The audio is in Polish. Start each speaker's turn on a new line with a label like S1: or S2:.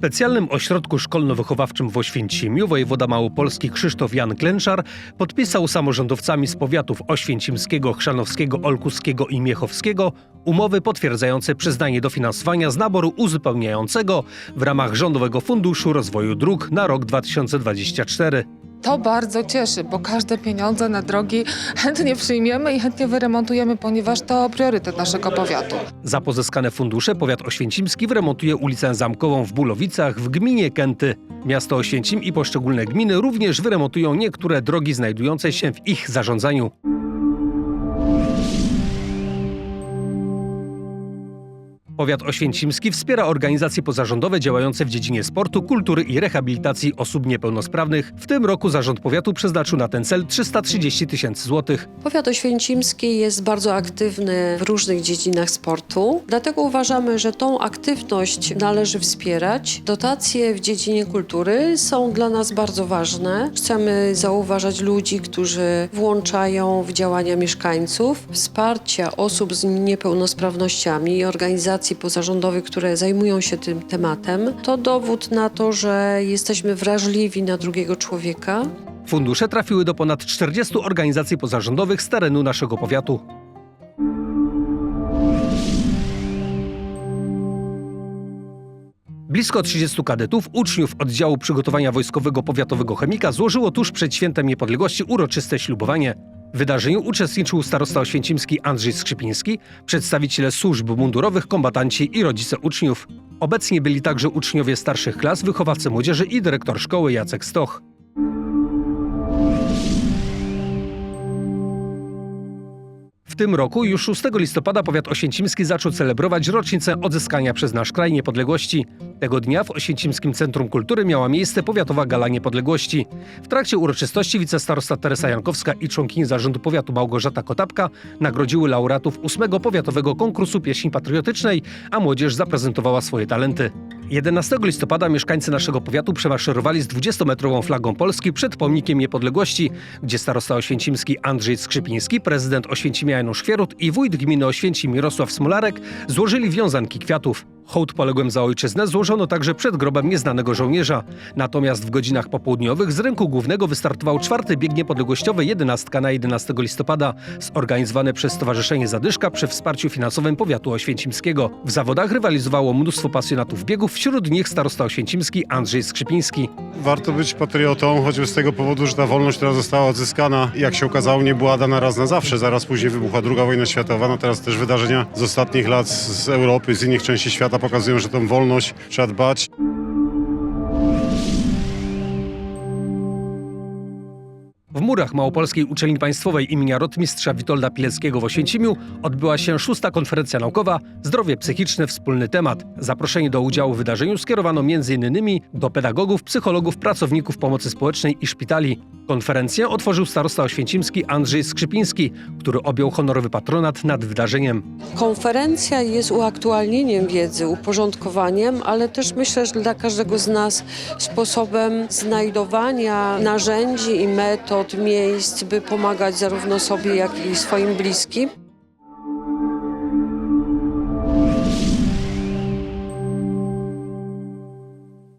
S1: specjalnym ośrodku szkolno-wychowawczym w Oświęcimiu wojewoda małopolski Krzysztof Jan Klęczar podpisał samorządowcami z powiatów oświęcimskiego, chrzanowskiego, olkuskiego i miechowskiego umowy potwierdzające przyznanie dofinansowania z naboru uzupełniającego w ramach Rządowego Funduszu Rozwoju Dróg na rok 2024.
S2: To bardzo cieszy, bo każde pieniądze na drogi chętnie przyjmiemy i chętnie wyremontujemy, ponieważ to priorytet naszego powiatu.
S1: Za pozyskane fundusze powiat oświęcimski wyremontuje ulicę Zamkową w Bulowicach w gminie Kęty. Miasto Oświęcim i poszczególne gminy również wyremontują niektóre drogi znajdujące się w ich zarządzaniu. Powiat oświęcimski wspiera organizacje pozarządowe działające w dziedzinie sportu, kultury i rehabilitacji osób niepełnosprawnych. W tym roku zarząd powiatu przeznaczył na ten cel 330 tysięcy złotych.
S3: Powiat oświęcimski jest bardzo aktywny w różnych dziedzinach sportu, dlatego uważamy, że tą aktywność należy wspierać. Dotacje w dziedzinie kultury są dla nas bardzo ważne. Chcemy zauważać ludzi, którzy włączają w działania mieszkańców, wsparcia osób z niepełnosprawnościami i organizacji pozarządowych, które zajmują się tym tematem. To dowód na to, że jesteśmy wrażliwi na drugiego człowieka.
S1: Fundusze trafiły do ponad 40 organizacji pozarządowych z terenu naszego powiatu. Blisko 30 kadetów, uczniów oddziału przygotowania wojskowego powiatowego chemika złożyło tuż przed świętem niepodległości uroczyste ślubowanie. W wydarzeniu uczestniczył starosta oświęcimski Andrzej Skrzypiński, przedstawiciele służb mundurowych, kombatanci i rodzice uczniów. Obecni byli także uczniowie starszych klas, wychowawcy młodzieży i dyrektor szkoły Jacek Stoch. Tym roku już 6 listopada powiat oświęcimski zaczął celebrować rocznicę odzyskania przez nasz kraj niepodległości. Tego dnia w Oświęcimskim Centrum Kultury miała miejsce powiatowa gala niepodległości. W trakcie uroczystości wicestarosta Teresa Jankowska i członkini zarządu powiatu Małgorzata Kotapka nagrodziły laureatów 8 powiatowego konkursu pieśni patriotycznej, a młodzież zaprezentowała swoje talenty. 11 listopada mieszkańcy naszego powiatu przemaszerowali z 20-metrową flagą Polski przed pomnikiem niepodległości, gdzie starosta oświęcimski Andrzej Skrzypiński, prezydent Oświęcimia Janusz Chwierut i wójt gminy Oświęcim Mirosław Smolarek złożyli wiązanki kwiatów. Hołd poległym za ojczyznę złożono także przed grobem nieznanego żołnierza. Natomiast w godzinach popołudniowych z rynku głównego wystartował czwarty bieg niepodległościowy jedenastka na 11 listopada, zorganizowany przez Stowarzyszenie Zadyszka przy wsparciu finansowym powiatu oświęcimskiego. W zawodach rywalizowało mnóstwo pasjonatów biegów, wśród nich starosta oświęcimski Andrzej Skrzypiński.
S4: Warto być patriotą, choćby z tego powodu, że ta wolność, która została odzyskana, jak się okazało, nie była dana raz na zawsze. Zaraz później wybuchła II wojna światowa, no teraz też wydarzenia z ostatnich lat z Europy, z innych części świata pokazują, że tą wolność trzeba dbać.
S1: W murach Małopolskiej Uczelni Państwowej imienia Rotmistrza Witolda Pileckiego w Oświęcimiu odbyła się szósta konferencja naukowa Zdrowie psychiczne wspólny temat. Zaproszenie do udziału w wydarzeniu skierowano m.in. do pedagogów, psychologów, pracowników pomocy społecznej i szpitali. Konferencję otworzył starosta oświęcimski Andrzej Skrzypiński, który objął honorowy patronat nad wydarzeniem.
S3: Konferencja jest uaktualnieniem wiedzy, uporządkowaniem, ale też myślę, że dla każdego z nas sposobem znajdowania narzędzi i metod, miejsc, by pomagać zarówno sobie, jak i swoim bliskim.